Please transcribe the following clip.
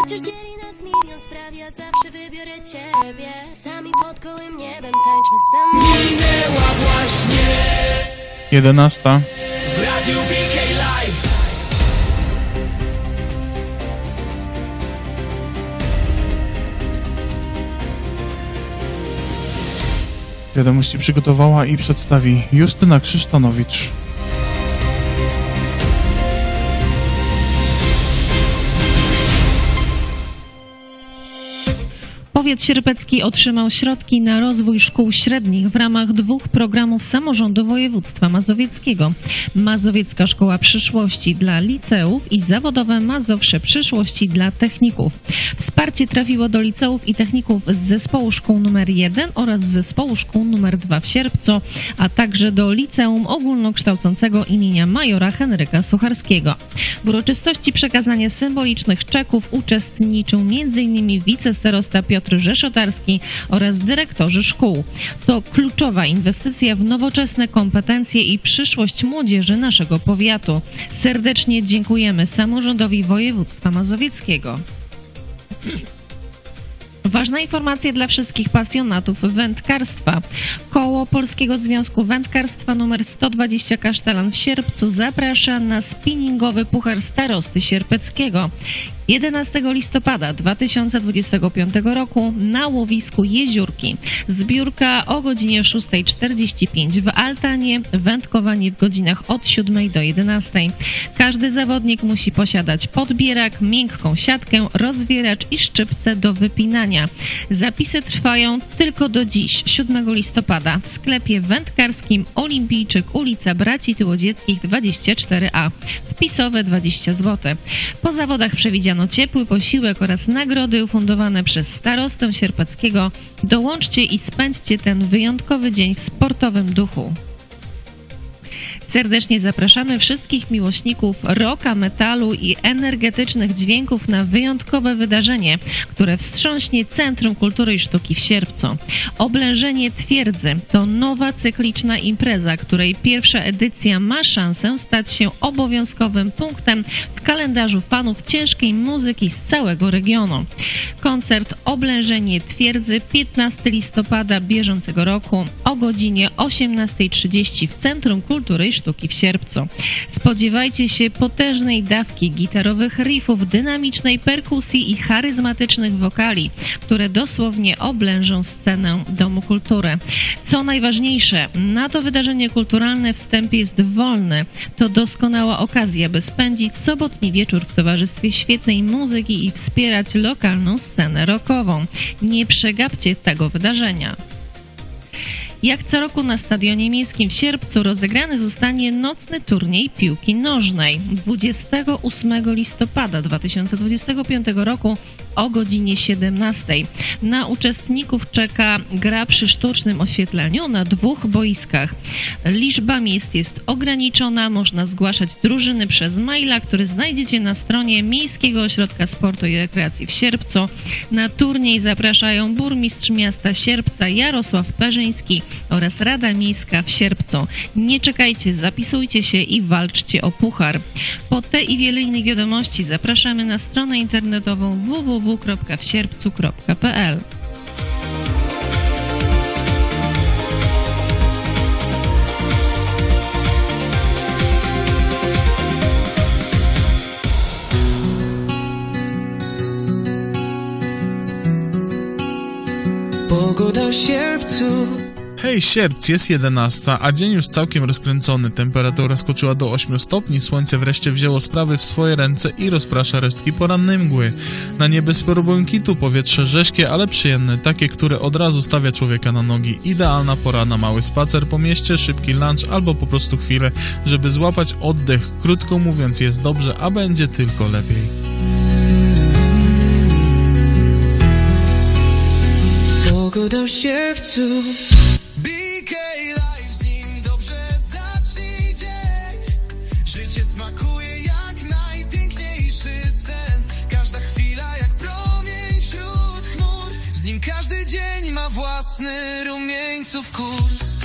Chociaż dzieli nas milion spraw, ja zawsze wybiorę ciebie Sami pod gołym niebem tańczmy sami Minęła właśnie 11. w Radiu BK Live Wiadomości przygotowała i przedstawi Justyna Krzysztonowicz. Powiat sierpecki otrzymał środki na rozwój szkół średnich w ramach dwóch programów samorządu województwa mazowieckiego. Mazowiecka Szkoła Przyszłości dla liceów i zawodowe Mazowsze Przyszłości dla techników. Wsparcie trafiło do liceów i techników z zespołu szkół nr 1 oraz z zespołu szkół nr 2 w Sierpcu, a także do liceum ogólnokształcącego imienia majora Henryka Sucharskiego. W uroczystości przekazania symbolicznych czeków uczestniczył m.in. wicestarosta Piotr Rzeszotarski oraz dyrektorzy szkół. To kluczowa inwestycja w nowoczesne kompetencje i przyszłość młodzieży naszego powiatu. Serdecznie dziękujemy samorządowi województwa mazowieckiego. Ważna informacja dla wszystkich pasjonatów wędkarstwa. Koło Polskiego Związku Wędkarstwa nr 120 Kasztelan w Sierpcu zaprasza na spinningowy Puchar Starosty Sierpeckiego. 11 listopada 2025 roku na łowisku Jeziórki. Zbiórka o godzinie 6.45 w Altanie, wędkowanie w godzinach od 7 do 11. Każdy zawodnik musi posiadać podbierak, miękką siatkę, rozwieracz i szczypce do wypinania. Zapisy trwają tylko do dziś, 7 listopada, w sklepie wędkarskim Olimpijczyk, ulica Braci Tyłodzieckich 24A. Wpisowe 20 zł. Po zawodach przewidziano ciepły posiłek oraz nagrody ufundowane przez starostę sierpackiego. Dołączcie i spędźcie ten wyjątkowy dzień w sportowym duchu. Serdecznie zapraszamy wszystkich miłośników rocka, metalu i energetycznych dźwięków na wyjątkowe wydarzenie, które wstrząśnie Centrum Kultury i Sztuki w sierpcu. Oblężenie Twierdzy to nowa cykliczna impreza, której pierwsza edycja ma szansę stać się obowiązkowym punktem w kalendarzu fanów ciężkiej muzyki z całego regionu. Koncert Oblężenie Twierdzy 15 listopada bieżącego roku o godzinie 18.30 w Centrum Kultury i Sztuki w Sierpcu. Spodziewajcie się potężnej dawki gitarowych riffów, dynamicznej perkusji i charyzmatycznych wokali, które dosłownie oblężą scenę Domu Kultury. Co najważniejsze, na to wydarzenie kulturalne wstęp jest wolny. To doskonała okazja, by spędzić sobotni wieczór w towarzystwie świetnej muzyki i wspierać lokalną scenę rockową. Nie przegapcie tego wydarzenia. Jak co roku na Stadionie Miejskim w Sierpcu rozegrany zostanie nocny turniej piłki nożnej 28 listopada 2025 roku o godzinie 17. Na uczestników czeka gra przy sztucznym oświetleniu na dwóch boiskach. Liczba miejsc jest ograniczona, można zgłaszać drużyny przez maila, który znajdziecie na stronie Miejskiego Ośrodka Sportu i Rekreacji w Sierpcu. Na turniej zapraszają burmistrz miasta Sierpca Jarosław Perzyński oraz Rada Miejska w Sierpcu. Nie czekajcie, zapisujcie się i walczcie o puchar. Po te i wiele innych wiadomości zapraszamy na stronę internetową www.wsierpcu.pl. Pogoda w sierpcu Hej, sierpc, jest 11, a dzień już całkiem rozkręcony. Temperatura skoczyła do 8 stopni, słońce wreszcie wzięło sprawy w swoje ręce i rozprasza resztki porannej mgły. Na niebie sporo błękitu, powietrze rześkie, ale przyjemne, takie, które od razu stawia człowieka na nogi. Idealna pora na mały spacer po mieście, szybki lunch albo po prostu chwilę, żeby złapać oddech. Krótko mówiąc, jest dobrze, a będzie tylko lepiej. Pogoda w sierpcu nim każdy dzień ma własny rumieńców kurs